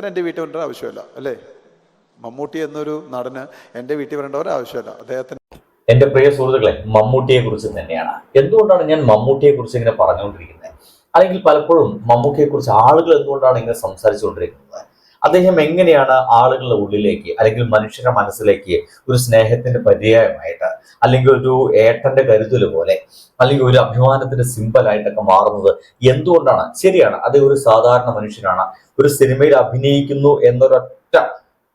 അദ്ദേഹത്തിന് എന്റെ വീട്ടിൽ വരേണ്ട ആവശ്യമില്ല അല്ലേ? മമ്മൂട്ടി എന്നൊരു നടന് എന്റെ വീട്ടിൽ വരേണ്ട ഒരു ആവശ്യമില്ല അദ്ദേഹത്തിന് എന്റെ പ്രിയ സുഹൃത്തുക്കളെ മമ്മൂട്ടിയെ കുറിച്ച് തന്നെയാണ്. എന്തുകൊണ്ടാണ് ഞാൻ മമ്മൂട്ടിയെ കുറിച്ച് ഇങ്ങനെ പറഞ്ഞുകൊണ്ടിരിക്കുന്നത്? അല്ലെങ്കിൽ പലപ്പോഴും മമ്മൂട്ടിയെ കുറിച്ച് ആളുകൾ എന്തുകൊണ്ടാണ് ഇങ്ങനെ സംസാരിച്ചുകൊണ്ടിരിക്കുന്നത്? അദ്ദേഹം എങ്ങനെയാണ് ആളുകളുടെ ഉള്ളിലേക്ക് അല്ലെങ്കിൽ മനുഷ്യരുടെ മനസ്സിലേക്ക് ഒരു സ്നേഹത്തിന്റെ പര്യായമായിട്ട് അല്ലെങ്കിൽ ഒരു ഏട്ടന്റെ കരുതൽ പോലെ അല്ലെങ്കിൽ ഒരു അഭിമാനത്തിന്റെ സിമ്പലായിട്ടൊക്കെ മാറുന്നത് എന്തുകൊണ്ടാണ്? ശരിയാണ് അദ്ദേഹം ഒരു സാധാരണ മനുഷ്യനാണ്. ഒരു സിനിമയിൽ അഭിനയിക്കുന്നു എന്നൊരൊറ്റ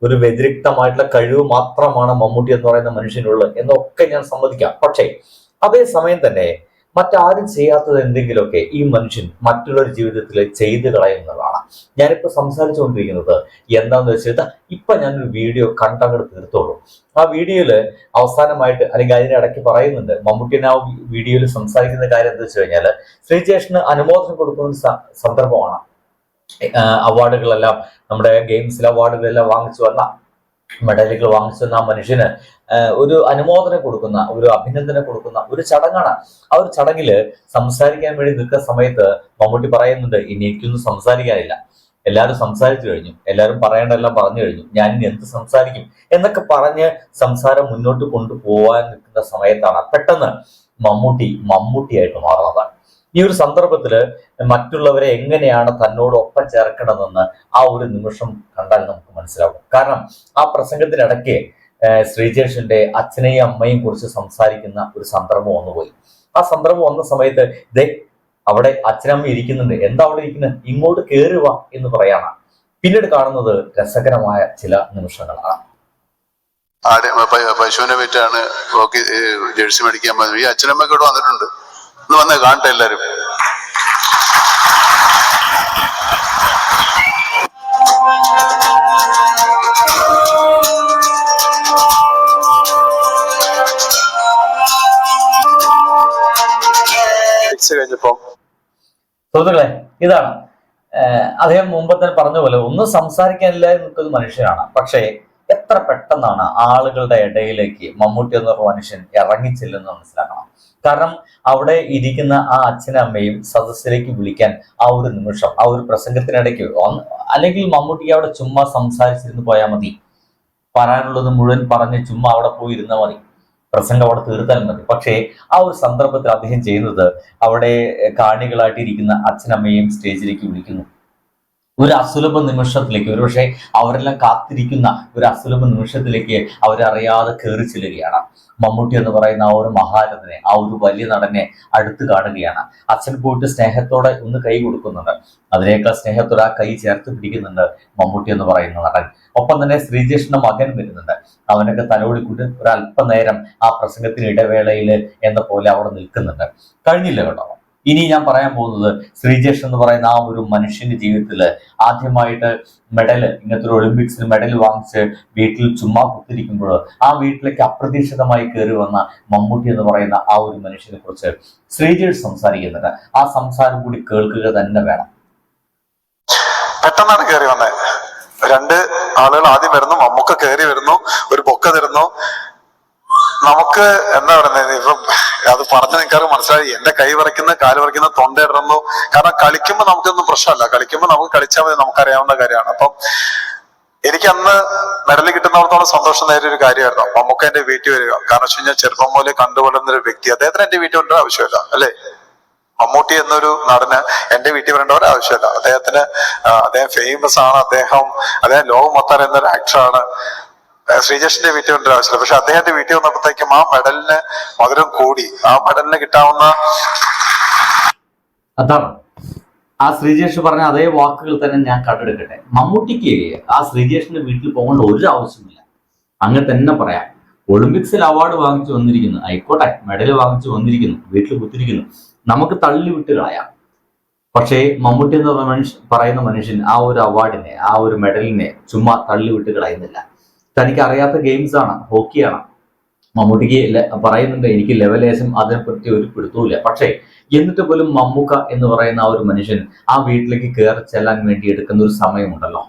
ഒരു വ്യതിരിക്തമായിട്ടുള്ള കഴിവ് മാത്രമാണ് മമ്മൂട്ടി എന്ന് പറയുന്ന മനുഷ്യനുള്ളത് എന്നൊക്കെ ഞാൻ സമ്മതിക്കാം. പക്ഷേ അതേസമയം തന്നെ മറ്റാരും ചെയ്യാത്തത് എന്തെങ്കിലുമൊക്കെ ഈ മനുഷ്യൻ മറ്റുള്ളവരുടെ ജീവിതത്തിൽ ചെയ്തു കളയുന്നതാണ്. ഞാനിപ്പോൾ സംസാരിച്ചുകൊണ്ടിരിക്കുന്നത് എന്താണെന്ന് വെച്ചാൽ ഇപ്പൊ ഞാനൊരു വീഡിയോ കണ്ടങ്ങോട്ട് തീർത്തോളൂ. ആ വീഡിയോയിൽ അവസാനമായിട്ട് അല്ലെങ്കിൽ അതിനിടയ്ക്ക് പറയുന്നുണ്ട് മമ്മൂട്ടിനെ ആ വീഡിയോയിൽ സംസാരിക്കുന്ന കാര്യം എന്താ വെച്ച് കഴിഞ്ഞാൽ ശ്രീജേഷിന് അനുമോദനം കൊടുക്കുന്ന സന്ദർഭമാണ്. അവാർഡുകളെല്ലാം നമ്മുടെ ഗെയിംസിലെ അവാർഡുകളെല്ലാം വാങ്ങിച്ചു വന്ന മെഡലുകൾ വാങ്ങിച്ചു വന്ന ആ മനുഷ്യന് ഒരു അനുമോദനം കൊടുക്കുന്ന ഒരു അഭിനന്ദനം കൊടുക്കുന്ന ഒരു ചടങ്ങാണ്. ആ ഒരു ചടങ്ങിൽ സംസാരിക്കാൻ വേണ്ടി നിൽക്കുന്ന സമയത്ത് മമ്മൂട്ടി പറയുന്നുണ്ട് ഇനി എനിക്കൊന്നും സംസാരിക്കാനില്ല. എല്ലാവരും സംസാരിച്ചു കഴിഞ്ഞു. എല്ലാവരും പറയേണ്ടതെല്ലാം പറഞ്ഞു കഴിഞ്ഞു. ഞാൻ ഇനി എന്ത് സംസാരിക്കും? എന്നൊക്കെ പറഞ്ഞ് സംസാരം മുന്നോട്ട് കൊണ്ടുപോകാൻ നിൽക്കുന്ന സമയത്താണ് പെട്ടെന്ന് മമ്മൂട്ടി മമ്മൂട്ടിയായിട്ട് മാറുന്നത്. ഈ ഒരു സന്ദർഭത്തിൽ മറ്റുള്ളവരെ എങ്ങനെയാണ് തന്നോടൊപ്പം ചേർക്കണമെന്ന് ആ ഒരു നിമിഷം കണ്ടാൽ നമുക്ക് മനസ്സിലാവും. കാരണം ആ പ്രസംഗത്തിനിടയ്ക്ക് ശ്രീജേഷിന്റെ അച്ഛനെയും അമ്മയും കുറിച്ച് സംസാരിക്കുന്ന ഒരു സന്ദർഭം വന്നുപോയി. ആ സന്ദർഭം വന്ന സമയത്ത് ദേ അവിടെ അച്ഛനമ്മ ഇരിക്കുന്നുണ്ട്. എന്താ അവിടെ ഇരിക്കുന്നത് ഇങ്ങോട്ട് കയറുക എന്ന് പറയാണ്. പിന്നീട് കാണുന്നത് രസകരമായ ചില നിമിഷങ്ങളാണ്. പശുവിനെ പറ്റാണ് ജേഴ്സി മേടിക്കാൻ ഈ അച്ഛനമ്മയൊക്കെ ഇവിടെ വന്നിട്ടുണ്ട്. ഇന്ന് വന്നേ കാണട്ടെ എല്ലാരും. സുഹൃത്തുക്കളെ ഇതാണ്. അദ്ദേഹം മുമ്പ് തന്നെ പറഞ്ഞ പോലെ ഒന്നും സംസാരിക്കാനില്ല എന്നൊരു മനുഷ്യനാണ്. പക്ഷേ എത്ര പെട്ടെന്നാണ് ആളുകളുടെ ഇടയിലേക്ക് മമ്മൂട്ടി എന്ന മനുഷ്യൻ ഇറങ്ങിച്ചില്ലെന്ന് മനസ്സിലാക്കണം. കാരണം അവിടെ ഇരിക്കുന്ന ആ അച്ഛനും അമ്മയും സദസ്സിലേക്ക് വിളിക്കാൻ ആ ഒരു നിമിഷം ആ ഒരു പ്രസംഗത്തിനിടയ്ക്ക് അല്ലെങ്കിൽ മമ്മൂട്ടി അവിടെ ചുമ്മാ സംസാരിച്ചിരുന്ന് പോയാൽ മതി. പറയാനുള്ളത് മുഴുവൻ പറഞ്ഞ് ചുമ്മാ അവിടെ പോയി ഇരുന്നാൽ മതി. പ്രസംഗം അവിടെ തീർത്താൽ മതി. പക്ഷേ ആ ഒരു സന്ദർഭത്തിൽ അദ്ദേഹം ചെയ്യുന്നത് അവിടെ കാണികളായിട്ടിരിക്കുന്ന അച്ഛനമ്മയും സ്റ്റേജിലേക്ക് വിളിക്കുന്നു. ഒരു അസുലഭ നിമിഷത്തിലേക്ക് ഒരുപക്ഷെ അവരെല്ലാം കാത്തിരിക്കുന്ന ഒരു അസുലഭ നിമിഷത്തിലേക്ക് അവരറിയാതെ കയറി ചെല്ലുകയാണ്. മമ്മൂട്ടി എന്ന് പറയുന്ന ആ ഒരു മഹാരഥനെ ആ ഒരു വലിയ നടനെ അടുത്ത് കാണുകയാണ്. അച്ഛൻ പോയിട്ട് സ്നേഹത്തോടെ ഒന്ന് കൈ കൊടുക്കുന്നുണ്ട്. അതിനേക്കാൾ സ്നേഹത്തോടെ ആ കൈ ചേർത്ത് പിടിക്കുന്നുണ്ട് മമ്മൂട്ടി എന്ന് പറയുന്ന നടൻ. ഒപ്പം തന്നെ ശ്രീജേഷിന്റെ മകൻ വരുന്നുണ്ട്. അവനൊക്കെ തലോടിക്കൂട്ട് ഒരു അല്പനേരം ആ പ്രസംഗത്തിന് ഇടവേളയിൽ എന്ന പോലെ അവിടെ നിൽക്കുന്നുണ്ട്. കഴിഞ്ഞില്ല കേട്ടോ? ഇനി ഞാൻ പറയാൻ പോകുന്നത് ശ്രീജേഷ് എന്ന് പറയുന്ന ആ ഒരു മനുഷ്യന്റെ ജീവിതത്തിൽ ആദ്യമായിട്ട് മെഡൽ ഇങ്ങനത്തെ ഒരു ഒളിമ്പിക്സിന് മെഡൽ വാങ്ങിച്ച് വീട്ടിൽ ചുമ്മാ കുത്തിരിക്കുമ്പോൾ ആ വീട്ടിലേക്ക് അപ്രതീക്ഷിതമായി കയറി വന്ന മമ്മൂട്ടി എന്ന് പറയുന്ന ആ ഒരു മനുഷ്യനെ കുറിച്ച് ശ്രീജേഷ് സംസാരിക്കുന്നുണ്ട്. ആ സംസാരം കൂടി കേൾക്കുക തന്നെ വേണം. പെട്ടെന്നാണ് കയറി വന്നത് രണ്ട് ആളുകൾ ആദ്യം വരുന്നു മമ്മൊക്കെ കയറി വരുന്നു ഒരു പൊക്ക തരുന്നു. നമുക്ക് എന്താ പറയുന്നത് ഇപ്പം അത് പറഞ്ഞു നിൽക്കാറ് മനസ്സിലായി? എന്റെ കൈ വരയ്ക്കുന്ന കാൽ വരയ്ക്കുന്ന തൊണ്ട ഇടുന്നു കാരണം കളിക്കുമ്പോൾ നമുക്കൊന്നും പ്രശ്നമല്ല. കളിക്കുമ്പോൾ നമുക്ക് കളിച്ചാൽ മതി നമുക്കറിയാവുന്ന കാര്യമാണ്. അപ്പം എനിക്ക് അന്ന് മെഡൽ കിട്ടുന്നിടത്തോളം സന്തോഷം നേരിയ ഒരു കാര്യമായിരുന്നു. മമ്മൂക്ക എന്റെ വീട്ടിൽ വരിക. കാരണം വെച്ച് കഴിഞ്ഞാൽ ചെറുപ്പം മുതലേ കണ്ടുകൊള്ളുന്ന ഒരു വ്യക്തി. അദ്ദേഹത്തിന് എന്റെ വീട്ടിൽ വരേണ്ട ആവശ്യമില്ല അല്ലേ? മമ്മൂട്ടി എന്നൊരു നടന് എന്റെ വീട്ടിൽ വരേണ്ട ഒരാവശ്യമില്ല. അദ്ദേഹത്തിന് അദ്ദേഹം ഫേമസ് ആണ്. അദ്ദേഹം അദ്ദേഹം ലോകം മൊത്തം എന്നൊരു ആക്ടറാണ് ശ്രീജേഷിന്റെ വീട്ടിൽ വരേണ്ട ആവശ്യമില്ല പക്ഷെ അദ്ദേഹത്തിന്റെ വീട്ടിൽ വന്നപ്പോഴത്തേക്കും ആ മെഡലിന് മധുരം കൂടി. ആ മെഡലിന് കിട്ടാവുന്ന അതാണ്. ആ ശ്രീജേഷ് പറഞ്ഞ അതേ വാക്കുകൾ തന്നെ ഞാൻ കണ്ടെടുക്കട്ടെ. മമ്മൂട്ടിക്ക് ആ ശ്രീജേഷിന്റെ വീട്ടിൽ പോകേണ്ട ഒരു ആവശ്യമില്ല. അങ്ങനെ തന്നെ പറയാം. ഒളിമ്പിക്സിൽ അവാർഡ് വാങ്ങിച്ചു വന്നിരിക്കുന്നു. ആയിക്കോട്ടെ മെഡൽ വാങ്ങിച്ചു വന്നിരിക്കുന്നു. വീട്ടിൽ കുത്തിരിക്കുന്നു. നമുക്ക് തള്ളി വിട്ട് കളയാം. പക്ഷേ മമ്മൂട്ടി എന്ന് പറഞ്ഞ മനുഷ്യ പറയുന്ന മനുഷ്യൻ ആ ഒരു അവാർഡിനെ ആ ഒരു മെഡലിനെ ചുമ്മാ തള്ളി വിട്ട് കളയുന്നില്ല തനിക്ക് അറിയാത്ത ഗെയിംസ് ആണ്. ഹോക്കിയാണ് മമ്മൂട്ടിക്ക് പറയുന്നുണ്ട് എനിക്ക് ലെവലേശം അതിനെപ്പറ്റി ഒരു പിടുത്തവുമില്ല. പക്ഷേ എന്നിട്ട് പോലും മമ്മൂക്ക എന്ന് പറയുന്ന ആ ഒരു മനുഷ്യൻ ആ വീട്ടിലേക്ക് കയറി ചെല്ലാൻ വേണ്ടി എടുക്കുന്ന ഒരു സമയമുണ്ടല്ലോ.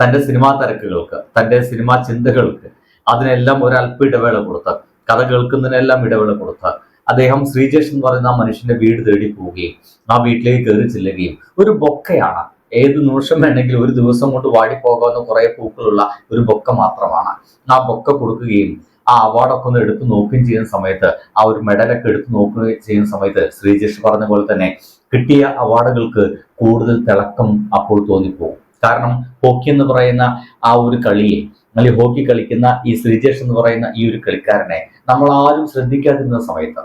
തന്റെ സിനിമാ തിരക്കുകൾക്ക് തന്റെ സിനിമാ ചിന്തകൾക്ക് അതിനെല്ലാം ഒരല്പ ഇടവേള കൊടുത്ത് കഥ കേൾക്കുന്നതിനെല്ലാം ഇടവേള കൊടുത്ത് അദ്ദേഹം ശ്രീജേഷ് എന്ന് പറയുന്ന ആ മനുഷ്യന്റെ വീട് തേടി പോവുകയും ആ വീട്ടിലേക്ക് കയറി ചെല്ലുകയും ഒരു ബൊക്കയാണ്. ഏത് നിമിഷം വേണമെങ്കിലും ഒരു ദിവസം കൊണ്ട് വാടിപ്പോകാവുന്ന കുറെ പൂക്കളുള്ള ഒരു ബൊക്ക മാത്രമാണ്. ആ ബൊക്ക കൊടുക്കുകയും ആ അവാർഡൊക്കെ ഒന്ന് എടുത്തു നോക്കുകയും ചെയ്യുന്ന സമയത്ത് ആ ഒരു മെഡലൊക്കെ എടുത്തു നോക്കുകയും ചെയ്യുന്ന സമയത്ത് ശ്രീജേഷ് പറഞ്ഞ പോലെ തന്നെ കിട്ടിയ അവാർഡുകൾക്ക് കൂടുതൽ തിളക്കം അപ്പോൾ തോന്നിപ്പോകും. കാരണം ഹോക്കി എന്ന് പറയുന്ന ആ ഒരു കളിയെ അല്ലെങ്കിൽ ഹോക്കി കളിക്കുന്ന ഈ ശ്രീജേഷ് എന്ന് പറയുന്ന ഈ ഒരു കളിക്കാരനെ നമ്മൾ ആരും ശ്രദ്ധിക്കാതിരുന്ന സമയത്ത്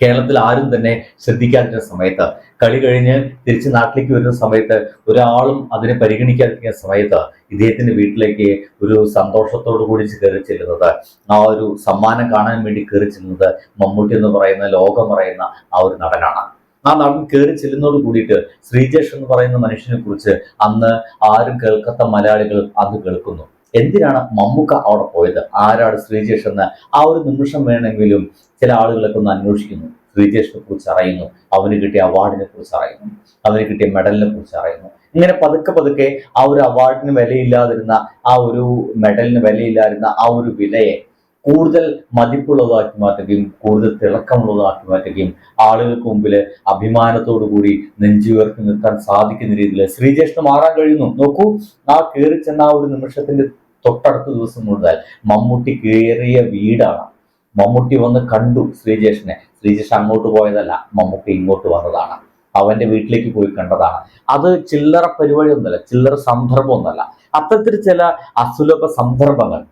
കേരളത്തിൽ ആരും തന്നെ ശ്രദ്ധിക്കാതിരുന്ന സമയത്ത് കളി കഴിഞ്ഞ് തിരിച്ച് നാട്ടിലേക്ക് വരുന്ന സമയത്ത് ഒരാളും അതിനെ പരിഗണിക്കാതിരിക്കുന്ന സമയത്ത് ഇദ്ദേഹത്തിന്റെ വീട്ടിലേക്ക് ഒരു സന്തോഷത്തോടു കൂടി കയറി ചെല്ലുന്നത് ആ ഒരു സമ്മാനം കാണാൻ വേണ്ടി കയറി ചെല്ലുന്നത് മമ്മൂട്ടി എന്ന് പറയുന്ന ലോകം പറയുന്ന ആ ഒരു നടനാണ്. ആ നടൻ കയറി ചെല്ലുന്നതോട് കൂടിയിട്ട് ശ്രീജേഷ് എന്ന് പറയുന്ന മനുഷ്യനെ കുറിച്ച് അന്ന് ആരും കേൾക്കാത്ത മലയാളികൾ അത് കേൾക്കുന്നു. എന്തിനാണ് മമ്മൂക്ക അവിടെ പോയത്? ആരാണ് ശ്രീജേഷ് എന്ന്? ആ ഒരു നിമിഷം വേണമെങ്കിലും ചില ആളുകളൊക്കെ ഒന്ന് അന്വേഷിക്കുന്നു. ശ്രീജേഷിനെ കുറിച്ച് അറിയുന്നു. അവന് കിട്ടിയ അവാർഡിനെ കുറിച്ച് അറിയുന്നു. അവന് കിട്ടിയ മെഡലിനെ കുറിച്ച് അറിയുന്നു. ഇങ്ങനെ പതുക്കെ പതുക്കെ ആ ഒരു അവാർഡിന് വിലയില്ലാതിരുന്ന ആ ഒരു മെഡലിന് വിലയില്ലാതിരുന്ന ആ ഒരു വിലയെ കൂടുതൽ മതിപ്പുള്ളതാക്കി മാറ്റുകയും കൂടുതൽ തിളക്കമുള്ളതാക്കി മാറ്റുകയും ആളുകൾക്ക് മുമ്പിൽ അഭിമാനത്തോടു കൂടി നെഞ്ചുയർത്തി നിർത്താൻ സാധിക്കുന്ന രീതിയിൽ ശ്രീജേഷിന് മാറാൻ കഴിയുന്നു. നോക്കൂ ആ കയറി ചെന്ന ആ ഒരു നിമിഷത്തിന്റെ തൊട്ടടുത്ത ദിവസം മുതൽ മമ്മൂട്ടി കയറിയ വീടാണ്. മമ്മൂട്ടി വന്ന് കണ്ടു ശ്രീജേഷിനെ. ശ്രീജേഷ് അങ്ങോട്ട് പോയതല്ല മമ്മൂട്ടി ഇങ്ങോട്ട് വന്നതാണ്. അവന്റെ വീട്ടിലേക്ക് പോയി കണ്ടതാണ്. അത് ചില്ലറ പരിപാടി ഒന്നല്ല ചില്ലറ സന്ദർഭം ഒന്നല്ല. അത്തരത്തിൽ ചില അസുലഭ സന്ദർഭങ്ങൾ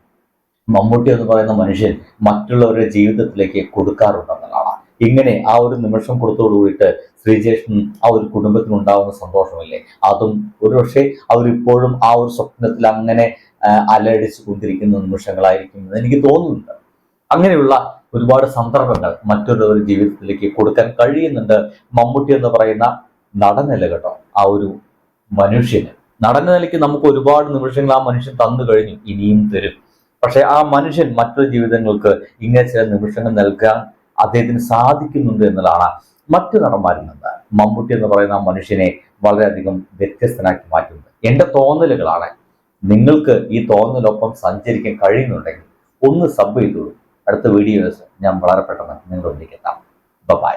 മമ്മൂട്ടി എന്ന് പറയുന്ന മനുഷ്യൻ മറ്റുള്ളവരുടെ ജീവിതത്തിലേക്ക് കൊടുക്കാറുണ്ടെന്നുള്ളതാണ്. ഇങ്ങനെ ആ ഒരു നിമിഷം കൊടുത്തോടുകൂടിയിട്ട് ശ്രീജേഷൻ ആ ഒരു കുടുംബത്തിനുണ്ടാവുന്ന സന്തോഷമില്ലേ? അതും ഒരുപക്ഷെ അവരിപ്പോഴും ആ ഒരു സ്വപ്നത്തിൽ അങ്ങനെ ആ, അലയടിച്ചു കൊണ്ടിരിക്കുന്ന നിമിഷങ്ങളായിരിക്കും എന്ന് എനിക്ക് തോന്നുന്നുണ്ട്. അങ്ങനെയുള്ള ഒരുപാട് സന്ദർഭങ്ങൾ മറ്റുള്ളവരുടെ ജീവിതത്തിലേക്ക് കൊടുക്കാൻ കഴിയുന്നുണ്ട്. മമ്മൂട്ടി എന്ന് പറയുന്ന നടനില കേട്ടോ? ആ ഒരു മനുഷ്യന്. നടന്ന നിലയ്ക്ക് നമുക്ക് ഒരുപാട് നിമിഷങ്ങൾ ആ മനുഷ്യൻ തന്നു കഴിഞ്ഞു ഇനിയും തരും. പക്ഷെ ആ മനുഷ്യൻ മറ്റൊരു ജീവിതങ്ങൾക്ക് ഇങ്ങനെ ചില നിമിഷങ്ങൾ നൽകാൻ അദ്ദേഹത്തിന് സാധിക്കുന്നുണ്ട് എന്നതാണ് മറ്റു നടന്മാരിൽ നിന്ന്. മമ്മൂട്ടി എന്ന് പറയുന്ന മനുഷ്യനെ വളരെയധികം വ്യത്യസ്തനാക്കി മാറ്റുന്നത്. എന്റെ തോന്നലുകളാണ് നിങ്ങൾക്ക് ഈ തോന്നലൊപ്പം സഞ്ചരിക്കാൻ കഴിയുന്നുണ്ടെങ്കിൽ ഒന്ന് സബ് ചെയ്തോളൂ. അടുത്ത വീഡിയോസ് ഞാൻ വളരെ പെട്ടെന്ന് നിങ്ങളിലേക്ക് എത്താം ബൈ